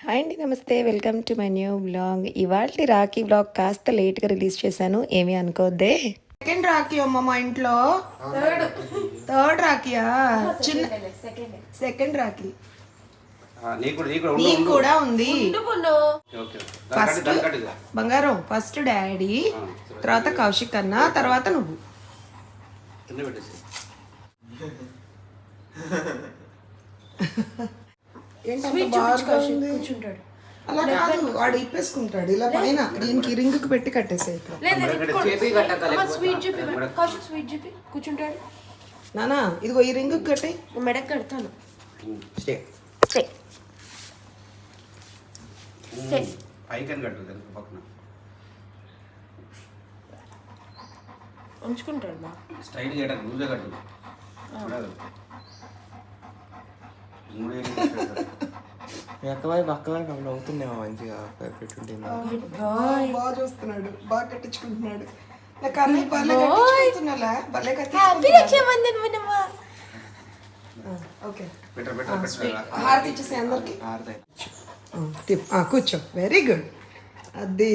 Hi అండి నమస్తే. Welcome to my new blog ఇవాళ రాఖీ బ్లాగ్ కాస్త లేట్గా రిలీజ్ చేశాను. ఏమీ అనుకోవద్దే సెకండ్ రాఖీ అమ్మ మా ఇంట్లో. థర్డ్. రాఖీయా? చిన్న సెకండ్ రాఖీ. ఆ, నీకు కూడా నీకు కూడా ఉండు, నీకు ఉండు. కూడా ఉంది. ఇదిగో. బంగారం ఫస్ట్ డాడీ తర్వాత కౌశిక్ అన్న తర్వాత నువ్వు. ఉంది. అలా కాదు వాడు ఇప్పేసుకుంటాడు. ఇలా పైన దీనికి రింగుకి పెట్టి కట్టేసాయి ఇక్కడ స్వీట్ కౌశిక్ కూర్చుంటాడు. నానా ఇదిగో ఈ రింగుకి కట్టి మెడక్ కడతాను. ఉమ్, స్టే. స్టే. ఉమ్, పైకి అని కట్టు దానికి పక్కన. ఉంచుకుంటాడు బా. స్టైల్ చేయడానికి లూజే కట్టు. అక్కవాయి పక్కవాయి అక్కడ అవుతున్నామో మంచిగా? పెట్టుంటే బాగా చూస్తున్నాడు. బాగా కట్టించుకుంటున్నాడు. నాకు అన్నయ్య భలే కట్టించుకుంటున్నా భలే మనమా ఓకే. హారతి ఇచ్చేసి అందరికి. కూర్చో. వెరీ గుడ్ అది.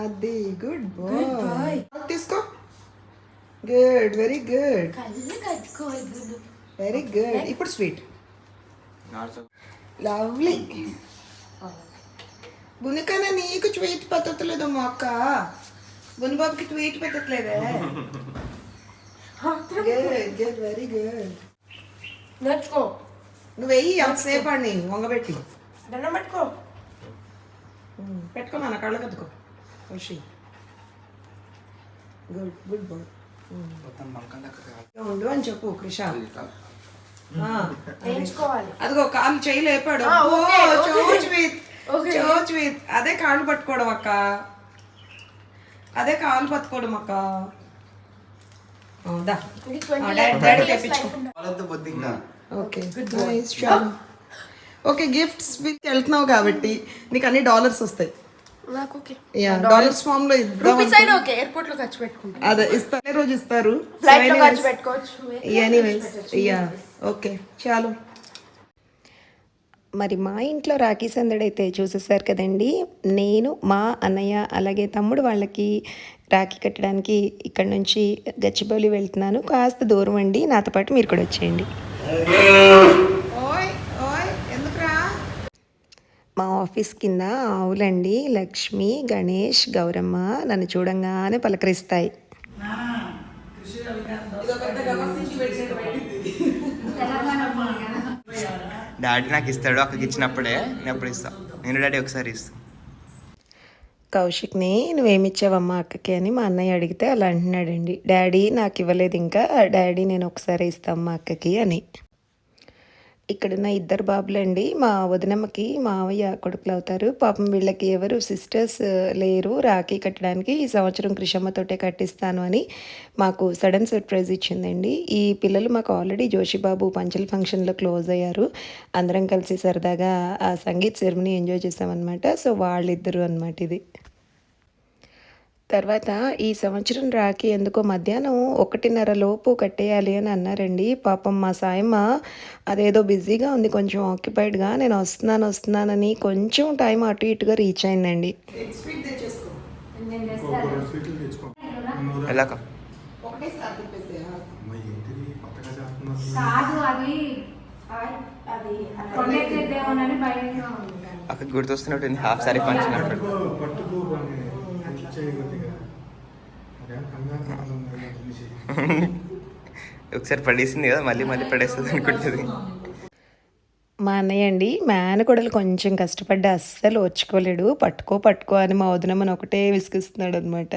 అది గుడ్ బాయ్ తీసుకో. గుడ్ వెరీ గుడ్ కళ్ళు కట్టుకోవాలి వెరీ గుడ్ ఇప్పుడు స్వీట్ లవ్లీ బునికన్నా నీకు ట్వీట్ పెట్టట్లేదు మా అక్క. బునిబాబుకి ట్వీట్ పెట్టట్లేదే. గుడ్ గుడ్ వెరీ గుడ్ నడుచుకో నువ్వు వెయ్యి ఎంతసేపు అండి వంగబెట్టి దండం పెట్టుకో. పెట్టుకో నాన్న కళ్ళ కద్దుకో ఖుషి గుడ్ గుడ్ బాయ్ మొత్తం ఉండు అని చెప్పు కృష అదిగో కాళ్ళు చేయి లేపాడు ఆ, ఓకే, ఓకే. చోచ్ విత్ చోచ్ విత్ అదే కాళ్ళు పట్టుకోవడం అక్క. అదే కాళ్ళు పట్టుకోవడం అక్క. ఓకే. గిఫ్ట్స్ వెళ్తున్నావు కాబట్టి నీకు అన్ని డాలర్స్ వస్తాయి. డాలర్స్ ఫామ్లో ఇద్దాం రూపీస్ అయినా ఓకే ఎయిర్పోర్ట్లో ఖర్చు పెట్టుకుంటా. అదే ఇస్తారు ఏ రోజు ఇస్తారు. ఫ్లైట్లో ఖర్చు పెట్టుకోవచ్చు ఎనీవేస్ యా ఓకే చాలు. మరి మా ఇంట్లో రాఖీ సందడి అయితే చూసేసారు కదండి. నేను మా అన్నయ్య అలాగే తమ్ముడు వాళ్ళకి రాఖీ కట్టడానికి ఇక్కడ నుంచి గచ్చిబౌలి వెళ్తున్నాను. కాస్త దూరం అండి. నాతో పాటు మీరు కూడా వచ్చేయండి. మా ఆఫీస్ కింద ఆవులండి లక్ష్మి గణేష్ గౌరమ్మ నన్ను చూడంగానే పలకరిస్తాయి. డాడీ నాకు ఇస్తాడు అక్కకి ఇచ్చినప్పుడే నేను అప్పుడు ఇస్తా. నేను డాడీ ఒకసారి ఇస్తా. కౌశిక్ని నువ్వేమిచ్చావమ్మా అక్కకి అని మా అన్నయ్య అడిగితే అలా అంటున్నాడండి. డాడీ నాకు ఇవ్వలేదు ఇంకా డాడీ నేను ఒకసారి ఇస్తామ్మా అక్కకి అని. ఇక్కడున్న ఇద్దరు బాబులండి. మా వదినమ్మకి మావయ్య కొడుకులు అవుతారు పాపం వీళ్ళకి ఎవరు సిస్టర్స్ లేరు. రాఖీ కట్టడానికి ఈ సంవత్సరం కృషమ్మతోటే కట్టిస్తాను అని మాకు సడన్ సర్ప్రైజ్ ఇచ్చిందండి. ఈ పిల్లలు మాకు ఆల్రెడీ జోషిబాబు పంచల ఫంక్షన్లో క్లోజ్ అయ్యారు. అందరం కలిసి సరదాగా ఆ సంగీత్ సెరమనీ ఎంజాయ్ చేసామన్నమాట. సో వాళ్ళిద్దరు అనమాట ఇది. తర్వాత ఈ సంవత్సరం రాఖీ ఎందుకో మధ్యాహ్నం ఒకటిన్నర లోపు కట్టేయాలి అని అన్నారండి పాపం మా సాయమ్మ అదేదో బిజీగా ఉంది కొంచెం ఆక్యుపైడ్గా నేను వస్తున్నాను వస్తున్నానని కొంచెం టైం అటు ఇటుగా రీచ్ అయిందండి గుర్తొస్తున్నట్టుంది హాఫ్ సారీ ఫంక్షన్ ఒకసారి పడేసింది కదా మళ్ళీ మళ్ళీ పడేస్తుంది అనుకుంటుంది. మా అన్నయ్య అండి మేనకొడలు కొంచెం కష్టపడ్డ అస్సలు వచ్చుకోలేడు పట్టుకో పట్టుకో అని మా వదినమ్మని ఒకటే విసిగిస్తున్నాడు అనమాట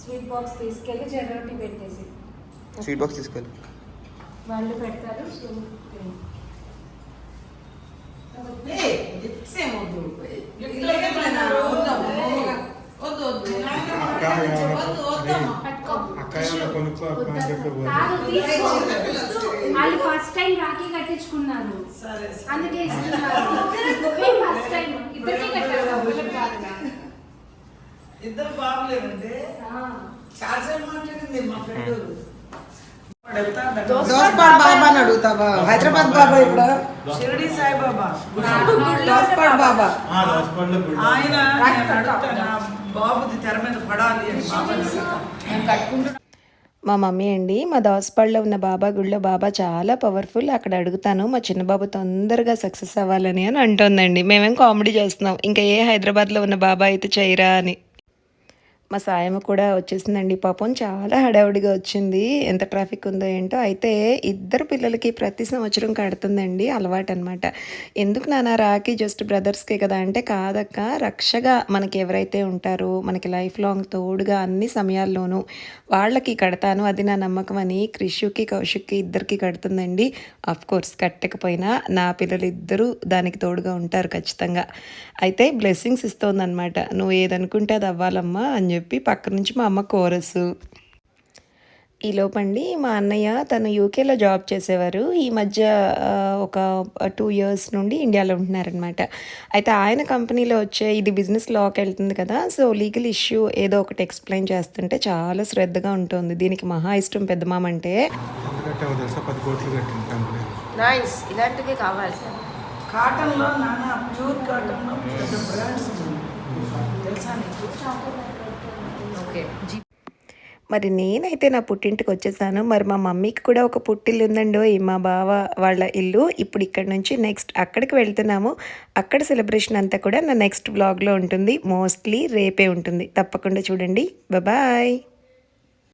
స్వీట్ బాక్స్ తీసుకెళ్ళి పెట్టేసి. స్వీట్ బాక్స్ తీసుకెళ్ళి. వాళ్ళు పెడతారు సో ఫస్ట్ టైం రాఖీ కట్టించుకున్నారు. అందుకే ఇస్తున్నారు. First time. ఇద్దరికి కట్టారు. ఒకటి కాదు ఇద్దరు బాబులేనంటే చాలాసేపు మాట్లాడింది మా ఫ్రెండ్. దోస్పాడ్ బాబా అని అడుగుతావా? హైదరాబాద్ బాబా ఇప్పుడు షిరిడి సాయిబాబా. దోస్పాడ్ బాబా. ఆ హాస్పిటల్ గుడి ఆయన నేను అడుగుతా, నా బాబుది తెర మీద పడాలి అని బాబాని అడుగుతా. మా మమ్మీ అండి మా దోసపాడులో ఉన్న బాబా గుడిలో బాబా చాలా పవర్ఫుల్. అక్కడ అడుగుతాను మా చిన్న బాబు తొందరగా సక్సెస్ అవ్వాలని అని అంటుందండి. మేమేం కామెడీ చేస్తున్నాం. ఇంకా ఏ హైదరాబాద్లో ఉన్న బాబా అయితే చేయరా అని. మా సాయమ్మ కూడా వచ్చేసిందండి. పాపం చాలా హడావుడిగా వచ్చింది. ఎంత ట్రాఫిక్ ఉందో ఏంటో. అయితే ఇద్దరు పిల్లలకి ప్రతి సంవత్సరం కడుతుందండి అలవాటు అనమాట ఎందుకు నాన్న రాకి జస్ట్ బ్రదర్స్కే కదా అంటే కాదక్క. రక్షగా మనకి ఎవరైతే ఉంటారో మనకి లైఫ్ లాంగ్ తోడుగా అన్ని సమయాల్లోనూ వాళ్ళకి కడతాను. అది నా నమ్మకం అని క్రిషుకి కౌశిక్కి ఇద్దరికి కడుతుందండి. అఫ్ కోర్స్ కట్టకపోయినా నా పిల్లలు ఇద్దరూ దానికి తోడుగా ఉంటారు ఖచ్చితంగా. అయితే బ్లెస్సింగ్స్ ఇస్తోందనమాట నువ్వు ఏదనుకుంటే అది అవ్వాలమ్మా అని చెప్పి పక్క నుంచి మా అమ్మ కోరసు. ఈ లోపండి మా అన్నయ్య తను యూకేలో జాబ్ చేసేవారు. ఈ మధ్య ఒక టూ ఇయర్స్ నుండి ఇండియాలో ఉంటున్నారనమాట అయితే ఆయన కంపెనీలో వచ్చే ఇది బిజినెస్ లాకి వెళ్తుంది కదా సో లీగల్ ఇష్యూ ఏదో ఒకటి ఎక్స్ప్లెయిన్ చేస్తుంటే చాలా శ్రద్ధగా ఉంటుంది. దీనికి మహా ఇష్టం పెద్దమామ అంటే. ఇలాంటివి కావాలి. కాటన్లో నాన్న ప్యూర్ కాటన్లో పెద్ద బ్రాండ్స్ ఉన్నాయి. తెలుసా నీకు? ఓకే. మరి నేనైతే నా పుట్టింటికి వచ్చేసాను. మరి మా మమ్మీకి కూడా ఒక పుట్టిల్లు ఉందండో మా బావ వాళ్ళ ఇల్లు. ఇప్పుడు ఇక్కడ నుంచి నెక్స్ట్ అక్కడికి వెళ్తున్నాము. అక్కడ సెలబ్రేషన్ అంతా కూడా నా నెక్స్ట్ బ్లాగ్లో ఉంటుంది. మోస్ట్లీ రేపే ఉంటుంది. తప్పకుండా చూడండి. బాయ్